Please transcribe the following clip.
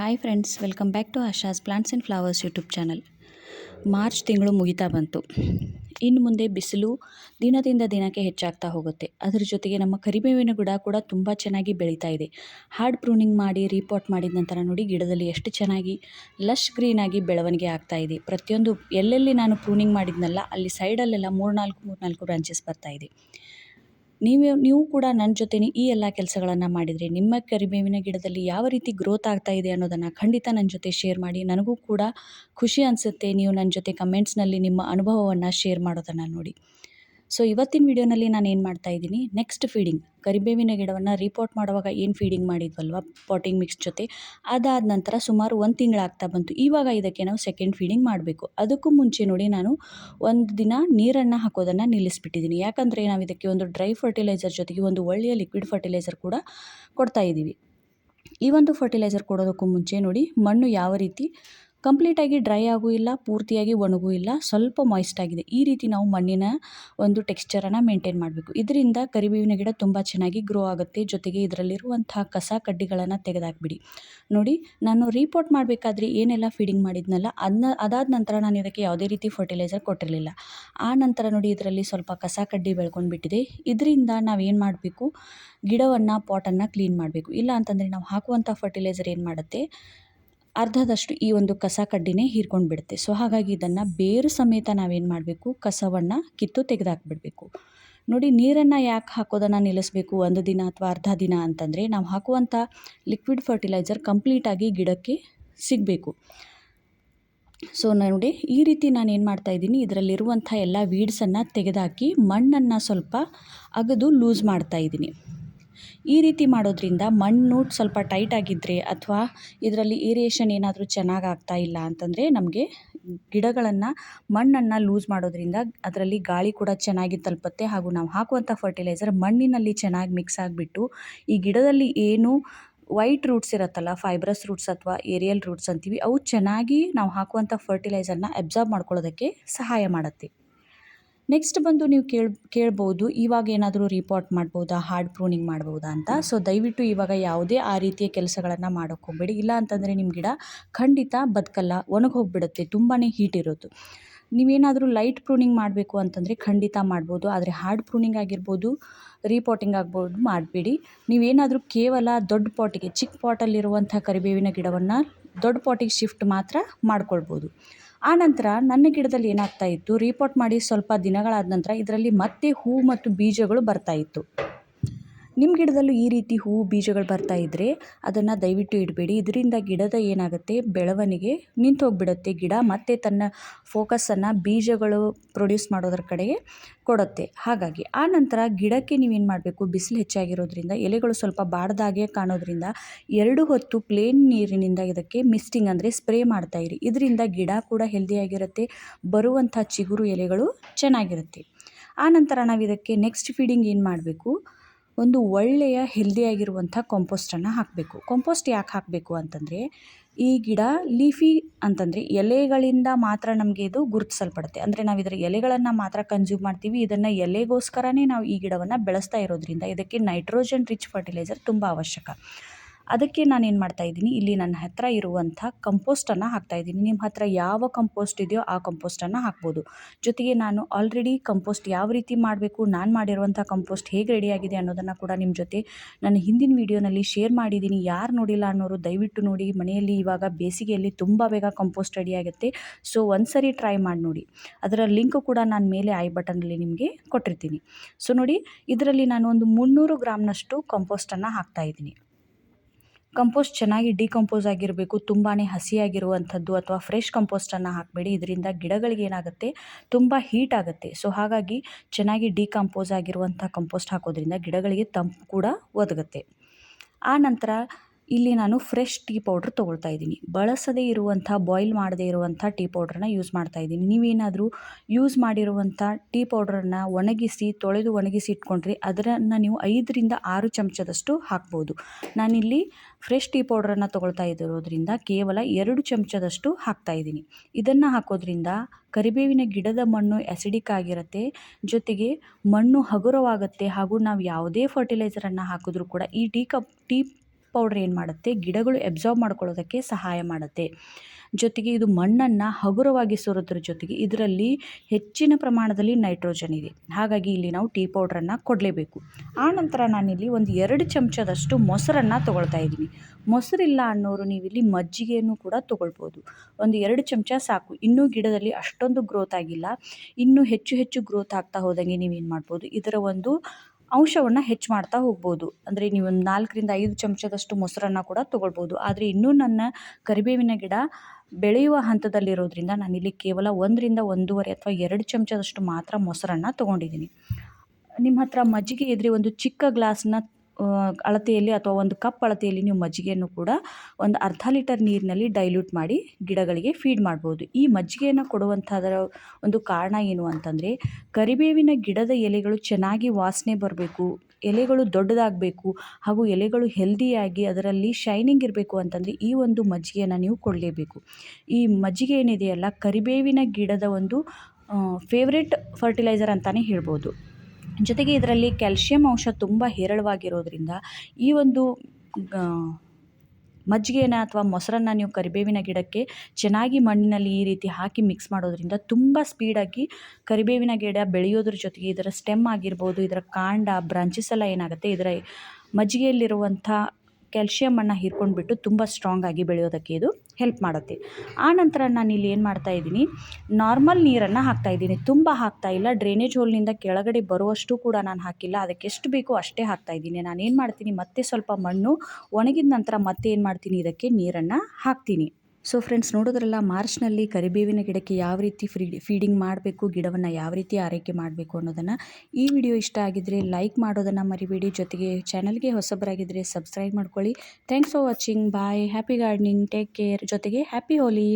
Hi friends, welcome back to Asha's plants and flowers YouTube channel. March ತಿಂಗಳು ಮುಗಿತಾ ಬಂತು. ಇನ್ನು ಮುಂದೆ ಬಿಸಿಲು ದಿನದಿಂದ ದಿನಕ್ಕೆ ಹೆಚ್ಚಾಗ್ತಾ ಹೋಗುತ್ತೆ. ಅದರ ಜೊತೆಗೆ ನಮ್ಮ ಕರಿಬೇವಿನ ಗಿಡ ಕೂಡ ತುಂಬ ಚೆನ್ನಾಗಿ ಬೆಳೀತಾ ಇದೆ. ಹಾರ್ಡ್ ಪ್ರೂನಿಂಗ್ ಮಾಡಿ ರೀಪಾಟ್ ಮಾಡಿದ ನಂತರ ನೋಡಿ ಗಿಡದಲ್ಲಿ ಎಷ್ಟು ಚೆನ್ನಾಗಿ ಲಶ್ ಗ್ರೀನಾಗಿ ಬೆಳವಣಿಗೆ ಆಗ್ತಾ ಇದೆ. ಪ್ರತಿಯೊಂದು ಎಲ್ಲೆಲ್ಲಿ ನಾನು ಪ್ರೂನಿಂಗ್ ಮಾಡಿದ್ನಲ್ಲ, ಅಲ್ಲಿ ಸೈಡಲ್ಲೆಲ್ಲ ಮೂರ್ನಾಲ್ಕು ಮೂರ್ನಾಲ್ಕು ಬ್ರಾಂಚಸ್ ಬರ್ತಾ ಇದೆ. ನೀವು ನೀವು ಕೂಡ ನನ್ನ ಜೊತೆ ಈ ಎಲ್ಲ ಕೆಲಸಗಳನ್ನು ಮಾಡಿದರೆ. ನಿಮ್ಮ ಕರಿಬೇವಿನ ಗಿಡದಲ್ಲಿ ಯಾವ ರೀತಿ ಗ್ರೋತ್ ಆಗ್ತಾ ಇದೆ ಅನ್ನೋದನ್ನು ಖಂಡಿತ ನನ್ನ ಜೊತೆ ಶೇರ್ ಮಾಡಿ. ನನಗೂ ಕೂಡ ಖುಷಿ ಅನಿಸುತ್ತೆ ನೀವು ನನ್ನ ಜೊತೆ ಕಮೆಂಟ್ಸ್ನಲ್ಲಿ ನಿಮ್ಮ ಅನುಭವವನ್ನು ಶೇರ್ ಮಾಡೋದನ್ನು ನೋಡಿ. ಸೊ ಇವತ್ತಿನ ವಿಡಿಯೋನಲ್ಲಿ ನಾನು ಏನು ಮಾಡ್ತಾ ಇದ್ದೀನಿ? ನೆಕ್ಸ್ಟ್ ಫೀಡಿಂಗ್ ಕರಿಬೇವಿನ ಗಿಡವನ್ನು ರಿಪೋರ್ಟ್ ಮಾಡುವಾಗ ಏನು ಫೀಡಿಂಗ್ ಮಾಡಿದ್ವಲ್ವ? ಪಾಟಿಂಗ್ ಮಿಕ್ಸ್ ಜೊತೆ. ಅದಾದ ನಂತರ ಸುಮಾರು ಒಂದು ತಿಂಗಳಾಗ್ತಾ ಬಂತು. ಇವಾಗ ಇದಕ್ಕೆ ನಾವು ಸೆಕೆಂಡ್ ಫೀಡಿಂಗ್ ಮಾಡಬೇಕು. ಅದಕ್ಕೂ ಮುಂಚೆ ನೋಡಿ ನಾನು ಒಂದು ದಿನ ನೀರನ್ನು ಹಾಕೋದನ್ನು ನಿಲ್ಲಿಸ್ಬಿಟ್ಟಿದ್ದೀನಿ. ಯಾಕಂದರೆ ನಾವು ಇದಕ್ಕೆ ಒಂದು ಡ್ರೈ ಫರ್ಟಿಲೈಸರ್ ಜೊತೆಗೆ ಒಂದು ಒಳ್ಳೆಯ ಲಿಕ್ವಿಡ್ ಫರ್ಟಿಲೈಸರ್ ಕೂಡ ಕೊಡ್ತಾ ಇದ್ದೀವಿ ಈ ಒಂದು ಫರ್ಟಿಲೈಸರ್ ಕೊಡೋದಕ್ಕೂ ಮುಂಚೆ ನೋಡಿ ಮಣ್ಣು ಯಾವ ರೀತಿ ಕಂಪ್ಲೀಟಾಗಿ ಡ್ರೈ ಆಗೂ ಇಲ್ಲ, ಪೂರ್ತಿಯಾಗಿ ಒಣಗೂ ಇಲ್ಲ, ಸ್ವಲ್ಪ ಮಾಯ್ಸ್ಟ್ ಆಗಿದೆ. ಈ ರೀತಿ ನಾವು ಮಣ್ಣಿನ ಒಂದು ಟೆಕ್ಸ್ಚರನ್ನು ಮೇಂಟೈನ್ ಮಾಡಬೇಕು. ಇದರಿಂದ ಕರಿಬೇವಿನ ಗಿಡ ತುಂಬ ಚೆನ್ನಾಗಿ ಗ್ರೋ ಆಗುತ್ತೆ. ಜೊತೆಗೆ ಇದರಲ್ಲಿರುವಂತಹ ಕಸ ಕಡ್ಡಿಗಳನ್ನು ತೆಗೆದಾಕ್ಬಿಡಿ. ನೋಡಿ, ನಾನು ರೀಪೋರ್ಟ್ ಮಾಡಬೇಕಾದ್ರೆ ಏನೆಲ್ಲ ಫೀಡಿಂಗ್ ಮಾಡಿದ್ನಲ್ಲ ಅದನ್ನ ಅದಾದ ನಂತರ ನಾನು ಇದಕ್ಕೆ ಯಾವುದೇ ರೀತಿ ಫರ್ಟಿಲೈಸರ್ ಕೊಟ್ಟಿರಲಿಲ್ಲ. ಆ ನಂತರ ನೋಡಿ, ಇದರಲ್ಲಿ ಸ್ವಲ್ಪ ಕಸ ಕಡ್ಡಿ ಬೆಳ್ಕೊಂಡು ಬಿಟ್ಟಿದೆ ಇದರಿಂದ ನಾವೇನು ಮಾಡಬೇಕು? ಗಿಡವನ್ನು ಪಾಟನ್ನು ಕ್ಲೀನ್ ಮಾಡಬೇಕು. ಇಲ್ಲ ಅಂತಂದರೆ ನಾವು ಹಾಕುವಂಥ ಫರ್ಟಿಲೈಸರ್ ಏನು ಮಾಡುತ್ತೆ? ಅರ್ಧದಷ್ಟು ಈ ಒಂದು ಕಸ ಕಡ್ಡಿನೇ ಹೀರ್ಕೊಂಡು ಬಿಡುತ್ತೆ ಸೊ ಹಾಗಾಗಿ ಇದನ್ನು ಬೇರು ಸಮೇತ ನಾವೇನು ಮಾಡಬೇಕು? ಕಸವನ್ನು ಕಿತ್ತು ತೆಗೆದಾಕ್ಬಿಡ್ಬೇಕು. ನೋಡಿ, ನೀರನ್ನು ಯಾಕೆ ಹಾಕೋದನ್ನು ನಿಲ್ಲಿಸಬೇಕು? ಒಂದು ದಿನ ಅಥವಾ ಅರ್ಧ ದಿನ ಅಂತಂದರೆ ನಾವು ಹಾಕುವಂಥ ಲಿಕ್ವಿಡ್ ಫರ್ಟಿಲೈಸರ್ ಕಂಪ್ಲೀಟಾಗಿ ಗಿಡಕ್ಕೆ ಸಿಗಬೇಕು. ಸೊ ನೋಡಿ, ಈ ರೀತಿ ನಾನು ಏನು ಮಾಡ್ತಾ ಇದ್ದೀನಿ? ಇದರಲ್ಲಿರುವಂಥ ಎಲ್ಲ ವೀಡ್ಸನ್ನು ತೆಗೆದಾಕಿ ಮಣ್ಣನ್ನು ಸ್ವಲ್ಪ ಅಗದು ಲೂಸ್ ಮಾಡ್ತಾ ಇದ್ದೀನಿ. ಈ ರೀತಿ ಮಾಡೋದ್ರಿಂದ ಮಣ್ಣು ಸ್ವಲ್ಪ ಟೈಟ್ ಆಗಿದ್ದರೆ ಅಥವಾ ಇದರಲ್ಲಿ ಏರಿಯೇಷನ್ ಏನಾದರೂ ಚೆನ್ನಾಗಿ ಆಗ್ತಾ ಇಲ್ಲ ಅಂತಂದರೆ ನಮಗೆ ಗಿಡಗಳನ್ನು ಮಣ್ಣನ್ನು ಲೂಸ್ ಮಾಡೋದ್ರಿಂದ ಅದರಲ್ಲಿ ಗಾಳಿ ಕೂಡ ಚೆನ್ನಾಗಿ ತಲುಪುತ್ತೆ ಹಾಗೂ ನಾವು ಹಾಕುವಂಥ ಫರ್ಟಿಲೈಸರ್ ಮಣ್ಣಿನಲ್ಲಿ ಚೆನ್ನಾಗಿ ಮಿಕ್ಸ್ ಆಗಿಬಿಟ್ಟು ಈ ಗಿಡದಲ್ಲಿ ಏನು ವೈಟ್ ರೂಟ್ಸ್ ಇರುತ್ತಲ್ಲ ಫೈಬ್ರಸ್ ರೂಟ್ಸ್ ಅಥವಾ ಏರಿಯಲ್ ರೂಟ್ಸ್ ಅಂತೀವಿ, ಅವು ಚೆನ್ನಾಗಿ ನಾವು ಹಾಕುವಂಥ ಫರ್ಟಿಲೈಸರ್ನ ಅಬ್ಸಾರ್ಬ್ ಮಾಡ್ಕೊಳ್ಳೋದಕ್ಕೆ ಸಹಾಯ ಮಾಡುತ್ತೆ. ನೆಕ್ಸ್ಟ್ ಬಂದು ನೀವು ಕೇಳಿ, ಕೇಳ್ಬೋದು, ಇವಾಗ ಏನಾದರೂ ರಿಪೋರ್ಟ್ ಮಾಡ್ಬೋದಾ ಹಾರ್ಡ್ ಪ್ರೂನಿಂಗ್ ಮಾಡ್ಬೋದಾ ಅಂತ. ಸೊ ದಯವಿಟ್ಟು ಇವಾಗ ಯಾವುದೇ ಆ ರೀತಿಯ ಕೆಲಸಗಳನ್ನು ಮಾಡೋಕ್ಕೆ ಹೋಗಬೇಡಿ. ಇಲ್ಲ ಅಂತಂದರೆ ನಿಮ್ಮ ಗಿಡ ಖಂಡಿತ ಬದುಕಲ್ಲ, ಒಣಗಿ ಹೋಗಿಬಿಡುತ್ತೆ ತುಂಬಾ ಹೀಟ್ ಇರೋದು. ನೀವೇನಾದರೂ ಲೈಟ್ ಪ್ರೂನಿಂಗ್ ಮಾಡಬೇಕು ಅಂತಂದರೆ ಖಂಡಿತ ಮಾಡ್ಬೋದು, ಆದರೆ ಹಾರ್ಡ್ ಪ್ರೂನಿಂಗ್ ಆಗಿರ್ಬೋದು ರೀಪಾಟಿಂಗ್ ಆಗ್ಬೋದು ಮಾಡಬೇಡಿ. ನೀವೇನಾದರೂ ಕೇವಲ ದೊಡ್ಡ ಪಾಟಿಗೆ ಚಿಕ್ಕ ಪಾಟಲ್ಲಿರುವಂಥ ಕರಿಬೇವಿನ ಗಿಡವನ್ನು ದೊಡ್ಡ ಪಾಟಿಗೆ ಶಿಫ್ಟ್ ಮಾತ್ರ ಮಾಡ್ಕೊಳ್ಬೋದು. ಆನಂತರ ನನ್ನ ಗಿಡದಲ್ಲಿ ಏನಾಗ್ತಾ ಇತ್ತು? ರಿಪೋರ್ಟ್ ಮಾಡಿ ಸ್ವಲ್ಪ ದಿನಗಳಾದ ನಂತರ ಇದರಲ್ಲಿ ಮತ್ತೆ ಹೂ ಮತ್ತು ಬೀಜಗಳು ಬರ್ತಾ ಇತ್ತು. ನಿಮ್ಮ ಗಿಡದಲ್ಲೂ ಈ ರೀತಿ ಹೂವು ಬೀಜಗಳು ಬರ್ತಾ ಇದ್ದರೆ ಅದನ್ನು ದಯವಿಟ್ಟು ಇಡಬೇಡಿ. ಇದರಿಂದ ಗಿಡದ ಏನಾಗುತ್ತೆ? ಬೆಳವಣಿಗೆ ನಿಂತು ಹೋಗಿಬಿಡುತ್ತೆ ಗಿಡ ಮತ್ತೆ ತನ್ನ ಫೋಕಸನ್ನು ಬೀಜಗಳು ಪ್ರೊಡ್ಯೂಸ್ ಮಾಡೋದ್ರ ಕಡೆಗೆ ಕೊಡುತ್ತೆ. ಹಾಗಾಗಿ ಆ ನಂತರ ಗಿಡಕ್ಕೆ ನೀವೇನು ಮಾಡಬೇಕು? ಬಿಸಿಲು ಹೆಚ್ಚಾಗಿರೋದ್ರಿಂದ, ಎಲೆಗಳು ಸ್ವಲ್ಪ ಬಾಡ್ದಾಗೆ ಕಾಣೋದ್ರಿಂದ ಎರಡು ಹೊತ್ತು ಪ್ಲೇನ್ ನೀರಿನಿಂದ ಇದಕ್ಕೆ ಮಿಸ್ಟಿಂಗ್ ಅಂದರೆ ಸ್ಪ್ರೇ ಮಾಡ್ತಾ ಇರಿ. ಇದರಿಂದ ಗಿಡ ಕೂಡ ಹೆಲ್ದಿಯಾಗಿರುತ್ತೆ ಬರುವಂಥ ಚಿಗುರು ಎಲೆಗಳು ಚೆನ್ನಾಗಿರುತ್ತೆ. ಆ ನಂತರ ನಾವು ಇದಕ್ಕೆ ನೆಕ್ಸ್ಟ್ ಫೀಡಿಂಗ್ ಏನು ಮಾಡಬೇಕು? ಒಂದು ಒಳ್ಳೆಯ ಹೆಲ್ದಿಯಾಗಿರುವಂಥ ಕಾಂಪೋಸ್ಟನ್ನು ಹಾಕಬೇಕು. ಕಾಂಪೋಸ್ಟ್ ಯಾಕೆ ಹಾಕಬೇಕು ಅಂತಂದರೆ, ಈ ಗಿಡ ಲೀಫಿ ಅಂತಂದರೆ ಎಲೆಗಳಿಂದ ಮಾತ್ರ ನಮಗೆ ಇದು ಗುರುತಿಸಲ್ಪಡುತ್ತೆ. ಅಂದರೆ ನಾವು ಇದರ ಎಲೆಗಳನ್ನು ಮಾತ್ರ ಕನ್ಸ್ಯೂಮ್ ಮಾಡ್ತೀವಿ, ಇದನ್ನು ಎಲೆಗೋಸ್ಕರನೇ ನಾವು ಈ ಗಿಡವನ್ನು ಬೆಳೆಸ್ತಾ ಇರೋದ್ರಿಂದ ಇದಕ್ಕೆ ನೈಟ್ರೋಜನ್ ರಿಚ್ ಫರ್ಟಿಲೈಸರ್ ತುಂಬ ಅವಶ್ಯಕ. ಅದಕ್ಕೆ ನಾನು ಏನು ಮಾಡ್ತಾ ಇದ್ದೀನಿ? ಇಲ್ಲಿ ನನ್ನ ಹತ್ತಿರ ಇರುವಂಥ ಕಂಪೋಸ್ಟನ್ನು ಹಾಕ್ತಾ ಇದ್ದೀನಿ. ನಿಮ್ಮ ಹತ್ತಿರ ಯಾವ ಕಂಪೋಸ್ಟ್ ಇದೆಯೋ ಆ ಕಂಪೋಸ್ಟನ್ನು ಹಾಕ್ಬೋದು. ಜೊತೆಗೆ ನಾನು ಆಲ್ರೆಡಿ ಕಂಪೋಸ್ಟ್ ಯಾವ ರೀತಿ ಮಾಡಬೇಕು, ನಾನು ಮಾಡಿರುವಂಥ ಕಂಪೋಸ್ಟ್ ಹೇಗೆ ರೆಡಿಯಾಗಿದೆ ಅನ್ನೋದನ್ನು ಕೂಡ ನಿಮ್ಮ ಜೊತೆ ನನ್ನ ಹಿಂದಿನ ವೀಡಿಯೋನಲ್ಲಿ ಶೇರ್ ಮಾಡಿದ್ದೀನಿ. ಯಾರು ನೋಡಿಲ್ಲ ಅನ್ನೋರು ದಯವಿಟ್ಟು ನೋಡಿ. ಮನೆಯಲ್ಲಿ ಇವಾಗ ಬೇಸಿಗೆಯಲ್ಲಿ ತುಂಬ ಬೇಗ ಕಂಪೋಸ್ಟ್ ರೆಡಿಯಾಗುತ್ತೆ ಸೊ ಒಂದ್ಸರಿ ಟ್ರೈ ಮಾಡಿ ನೋಡಿ. ಅದರ ಲಿಂಕ್ ಕೂಡ ನಾನು ಮೇಲೆ ಐ ಬಟನಲ್ಲಿ ನಿಮಗೆ ಕೊಟ್ಟಿರ್ತೀನಿ. ಸೊ ನೋಡಿ, ಇದರಲ್ಲಿ ನಾನು ಒಂದು ಮುನ್ನೂರು ಗ್ರಾಮ್ನಷ್ಟು ಕಂಪೋಸ್ಟನ್ನು ಹಾಕ್ತಾ ಇದ್ದೀನಿ. ಕಂಪೋಸ್ಟ್ ಚೆನ್ನಾಗಿ ಡಿಕಂಪೋಸ್ ಆಗಿರಬೇಕು ತುಂಬಾ ಹಸಿಯಾಗಿರುವಂಥದ್ದು ಅಥವಾ ಫ್ರೆಶ್ ಕಂಪೋಸ್ಟನ್ನು ಹಾಕಬೇಡಿ. ಇದರಿಂದ ಗಿಡಗಳಿಗೆ ಏನಾಗುತ್ತೆ? ತುಂಬ ಹೀಟ್ ಆಗುತ್ತೆ. ಸೊ ಹಾಗಾಗಿ ಚೆನ್ನಾಗಿ ಡಿಕಂಪೋಸ್ ಆಗಿರುವಂಥ ಕಂಪೋಸ್ಟ್ ಹಾಕೋದ್ರಿಂದ ಗಿಡಗಳಿಗೆ ತಂಪು ಕೂಡ ಒದಗುತ್ತೆ. ಆ ನಂತರ ಇಲ್ಲಿ ನಾನು ಫ್ರೆಶ್ ಟೀ ಪೌಡ್ರ್ ತೊಗೊಳ್ತಾ ಇದ್ದೀನಿ. ಬಳಸದೇ ಇರುವಂಥ ಬಾಯ್ಲ್ ಮಾಡದೇ ಇರುವಂಥ ಟೀ ಪೌಡ್ರನ್ನ ಯೂಸ್ ಮಾಡ್ತಾ ಇದ್ದೀನಿ. ನೀವೇನಾದರೂ ಯೂಸ್ ಮಾಡಿರುವಂಥ ಟೀ ಪೌಡ್ರನ್ನು ಒಣಗಿಸಿ, ತೊಳೆದು ಒಣಗಿಸಿ ಇಟ್ಕೊಂಡ್ರೆ ಅದನ್ನು ನೀವು ಐದರಿಂದ ಆರು ಚಮಚದಷ್ಟು ಹಾಕ್ಬೋದು. ನಾನಿಲ್ಲಿ ಫ್ರೆಶ್ ಟೀ ಪೌಡ್ರನ್ನು ತೊಗೊಳ್ತಾ ಇರೋದ್ರಿಂದ ಕೇವಲ ಎರಡು ಚಮಚದಷ್ಟು ಹಾಕ್ತಾ ಇದ್ದೀನಿ. ಇದನ್ನು ಹಾಕೋದ್ರಿಂದ ಕರಿಬೇವಿನ ಗಿಡದ ಮಣ್ಣು ಆ್ಯಸಿಡಿಕ್ ಆಗಿರುತ್ತೆ. ಜೊತೆಗೆ ಮಣ್ಣು ಹಗುರವಾಗುತ್ತೆ ಹಾಗೂ ನಾವು ಯಾವುದೇ ಫರ್ಟಿಲೈಸರನ್ನು ಹಾಕಿದ್ರೂ ಕೂಡ ಈ ಟೀ ಕಪ್ ಟೀ ಪೌಡ್ರ್ ಏನು ಮಾಡುತ್ತೆ? ಗಿಡಗಳು ಎಬ್ಸಾರ್ಬ್ ಮಾಡ್ಕೊಳ್ಳೋದಕ್ಕೆ ಸಹಾಯ ಮಾಡುತ್ತೆ. ಜೊತೆಗೆ ಇದು ಮಣ್ಣನ್ನು ಹಗುರವಾಗಿ ಸುರೋದ್ರ ಜೊತೆಗೆ ಇದರಲ್ಲಿ ಹೆಚ್ಚಿನ ಪ್ರಮಾಣದಲ್ಲಿ ನೈಟ್ರೋಜನ್ ಇದೆ. ಹಾಗಾಗಿ ಇಲ್ಲಿ ನಾವು ಟೀ ಪೌಡ್ರನ್ನು ಕೊಡಲೇಬೇಕು. ಆನಂತರ ನಾನಿಲ್ಲಿ ಒಂದು ಎರಡು ಚಮಚದಷ್ಟು ಮೊಸರನ್ನು ತೊಗೊಳ್ತಾ ಇದ್ದೀನಿ. ಮೊಸರಿಲ್ಲ ಅನ್ನೋರು ನೀವಿಲ್ಲಿ ಮಜ್ಜಿಗೆಯನ್ನು ಕೂಡ ತೊಗೊಳ್ಬೋದು. ಒಂದು ಎರಡು ಚಮಚ ಸಾಕು. ಇನ್ನೂ ಗಿಡದಲ್ಲಿ ಅಷ್ಟೊಂದು ಗ್ರೋತ್ ಆಗಿಲ್ಲ. ಇನ್ನೂ ಹೆಚ್ಚು ಹೆಚ್ಚು ಗ್ರೋತ್ ಆಗ್ತಾ ಹೋದಂಗೆ ನೀವೇನು ಮಾಡ್ಬೋದು? ಇದರ ಒಂದು ಅಂಶವನ್ನು ಹೆಚ್ಚು ಮಾಡ್ತಾ ಹೋಗ್ಬೋದು. ಅಂದರೆ ನೀವು ಒಂದು ನಾಲ್ಕರಿಂದ ಐದು ಚಮಚದಷ್ಟು ಮೊಸರನ್ನು ಕೂಡ ತೊಗೊಳ್ಬೋದು. ಆದರೆ ಇನ್ನೂ ನನ್ನ ಕರಿಬೇವಿನ ಗಿಡ ಬೆಳೆಯುವ ಹಂತದಲ್ಲಿರೋದ್ರಿಂದ ನಾನಿಲ್ಲಿ ಕೇವಲ ಒಂದರಿಂದ ಒಂದೂವರೆ ಅಥವಾ ಎರಡು ಚಮಚದಷ್ಟು ಮಾತ್ರ ಮೊಸರನ್ನು ತೊಗೊಂಡಿದ್ದೀನಿ. ನಿಮ್ಮ ಹತ್ರ ಮಜ್ಜಿಗೆ ಇದ್ರೆ ಒಂದು ಚಿಕ್ಕ ಗ್ಲಾಸ್ನ ಅಳತೆಯಲ್ಲಿ ಅಥವಾ ಒಂದು ಕಪ್ ಅಳತೆಯಲ್ಲಿ ನೀವು ಮಜ್ಜಿಗೆಯನ್ನು ಕೂಡ ಒಂದು ಅರ್ಧ ಲೀಟರ್ ನೀರಿನಲ್ಲಿ ಡೈಲ್ಯೂಟ್ ಮಾಡಿ ಗಿಡಗಳಿಗೆ ಫೀಡ್ ಮಾಡ್ಬೋದು. ಈ ಮಜ್ಜಿಗೆಯನ್ನು ಕೊಡುವಂಥದರ ಒಂದು ಕಾರಣ ಏನು ಅಂತಂದರೆ, ಕರಿಬೇವಿನ ಗಿಡದ ಎಲೆಗಳು ಚೆನ್ನಾಗಿ ವಾಸನೆ ಬರಬೇಕು, ಎಲೆಗಳು ದೊಡ್ಡದಾಗಬೇಕು ಹಾಗೂ ಎಲೆಗಳು ಹೆಲ್ದಿಯಾಗಿ ಅದರಲ್ಲಿ ಶೈನಿಂಗ್ ಇರಬೇಕು ಅಂತಂದರೆ ಈ ಒಂದು ಮಜ್ಜಿಗೆಯನ್ನು ನೀವು ಕೊಡಲೇಬೇಕು. ಈ ಮಜ್ಜಿಗೆ ಏನಿದೆಯಲ್ಲ, ಕರಿಬೇವಿನ ಗಿಡದ ಒಂದು ಫೇವ್ರೆಟ್ ಫರ್ಟಿಲೈಸರ್ ಅಂತಲೇ ಹೇಳ್ಬೋದು. ಜೊತೆಗೆ ಇದರಲ್ಲಿ ಕ್ಯಾಲ್ಶಿಯಂ ಅಂಶ ತುಂಬ ಹೇರಳವಾಗಿರೋದ್ರಿಂದ ಈ ಒಂದು ಮಜ್ಜಿಗೆನ ಅಥವಾ ಮೊಸರನ್ನು ನೀವು ಕರಿಬೇವಿನ ಗಿಡಕ್ಕೆ ಚೆನ್ನಾಗಿ ಮಣ್ಣಿನಲ್ಲಿ ಈ ರೀತಿ ಹಾಕಿ ಮಿಕ್ಸ್ ಮಾಡೋದ್ರಿಂದ ತುಂಬ ಸ್ಪೀಡಾಗಿ ಕರಿಬೇವಿನ ಗಿಡ ಬೆಳೆಯೋದ್ರ ಜೊತೆಗೆ ಇದರ ಸ್ಟೆಮ್ ಆಗಿರ್ಬೋದು, ಇದರ ಕಾಂಡ ಬ್ರಾಂಚಸ್ ಎಲ್ಲ ಏನಾಗುತ್ತೆ, ಇದರ ಮಜ್ಜಿಗೆಯಲ್ಲಿರುವಂಥ ಕ್ಯಾಲ್ಶಿಯಮನ್ನು ಹೀರ್ಕೊಂಡ್ಬಿಟ್ಟು ತುಂಬ ಸ್ಟ್ರಾಂಗ್ ಆಗಿ ಬೆಳೆಯೋದಕ್ಕೆ ಇದು ಹೆಲ್ಪ್ ಮಾಡುತ್ತೆ. ಆ ನಂತರ ನಾನು ಇಲ್ಲಿ ಏನು ಮಾಡ್ತಾ ಇದ್ದೀನಿ ನಾರ್ಮಲ್ ನೀರನ್ನು ಹಾಕ್ತಾ ಇದ್ದೀನಿ. ತುಂಬ ಹಾಕ್ತಾ ಇಲ್ಲ ಡ್ರೈನೇಜ್ ಹೋಲ್ನಿಂದ ಕೆಳಗಡೆ ಬರುವಷ್ಟು ಕೂಡ ನಾನು ಹಾಕಿಲ್ಲ. ಅದಕ್ಕೆ ಎಷ್ಟು ಬೇಕೋ ಅಷ್ಟೇ ಹಾಕ್ತಾ ಇದ್ದೀನಿ. ನಾನು ಏನು ಮಾಡ್ತೀನಿ, ಮತ್ತೆ ಸ್ವಲ್ಪ ಮಣ್ಣು ಒಣಗಿದ ನಂತರ ಮತ್ತೆ ಏನು ಮಾಡ್ತೀನಿ, ಇದಕ್ಕೆ ನೀರನ್ನು ಹಾಕ್ತೀನಿ. ಸೊ ಫ್ರೆಂಡ್ಸ್ ನೋಡೋದ್ರಲ್ಲ, ಮಾರ್ಚ್ನಲ್ಲಿ ಕರಿಬೇವಿನ ಗಿಡಕ್ಕೆ ಯಾವ ರೀತಿ ಫ್ರೀ ಫೀಡಿಂಗ್ ಮಾಡಬೇಕು, ಗಿಡವನ್ನು ಯಾವ ರೀತಿ ಆರೈಕೆ ಮಾಡಬೇಕು ಅನ್ನೋದನ್ನು ಈ ವಿಡಿಯೋ ಇಷ್ಟ ಆಗಿದ್ದರೆ ಲೈಕ್ ಮಾಡೋದನ್ನು ಮರಿಬೇಡಿ. ಜೊತೆಗೆ ಚಾನಲ್ಗೆ ಹೊಸಬರಾಗಿದ್ದರೆ ಸಬ್ಸ್ಕ್ರೈಬ್ ಮಾಡ್ಕೊಳ್ಳಿ. Thanks for watching bye happy gardening take care ಜೊತೆಗೆ ಹ್ಯಾಪಿ ಹೋಲಿ